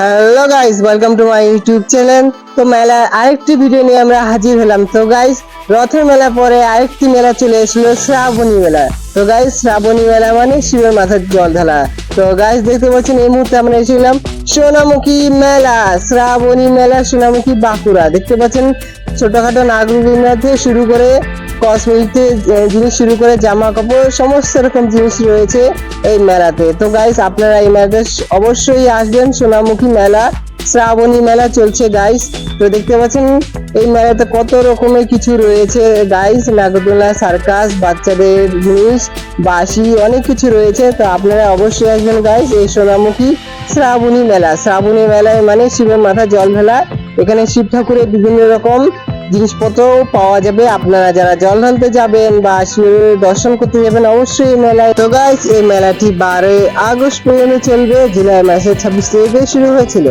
Hello guys welcome to my YouTube channel তো মেলার আরেকটি ভিডিও নিয়ে আমরা হাজির হলাম। তো গাইস রথের মেলা পরে আরেকটি মেলা চলে এসেছিল শ্রাবণী মেলা। তো গাইস শ্রাবণী মেলা মানে শিবের মাথার জল ঢালা তো গাইস দেখতে পাচ্ছেন, এই মুহূর্তে আমরা এসেছিলাম সোনামুখী মেলা, শ্রাবণী মেলা, সোনামুখী বাঁকুড়া। দেখতে পাচ্ছেন, ছোটখাটো নাগরিক থেকে শুরু করে কসমেটিক জিনিস শুরু করে জামা কাপড় সমস্ত রকম জিনিস রয়েছে এই মেলাতে। তো গাইস আপনারা এই মেলাতে অবশ্যই আসবেন, সোনামুখী মেলা, শ্রাবণী মেলা চলছে গাইস তো দেখতে পাচ্ছেন, এই মেলাতে কত রকমের কিছু রয়েছে গাইস নাগরদোলা সার্কাস, বাচ্চাদের জিনিস, বাঁশি, অনেক কিছু রয়েছে। তো আপনারা অবশ্যই আসবেন গাইস এই সোনামুখী শ্রাবণী মেলা। শ্রাবণী মেলায় মানে শিবের মাথা জল ঢালা। এখানে শিব ঠাকুরের বিভিন্ন রকম জিনিসপত্র পাওয়া যাবে। আপনারা যারা জল ঢালতে যাবেন বা দর্শন করতে যাবেন, অবশ্যই এই মেলায়। তো গাইস এই মেলাটি বারোই আগস্ট পর্যন্ত চলবে। জুলাই মাসের ছাব্বিশ তারিখে শুরু হয়েছিল।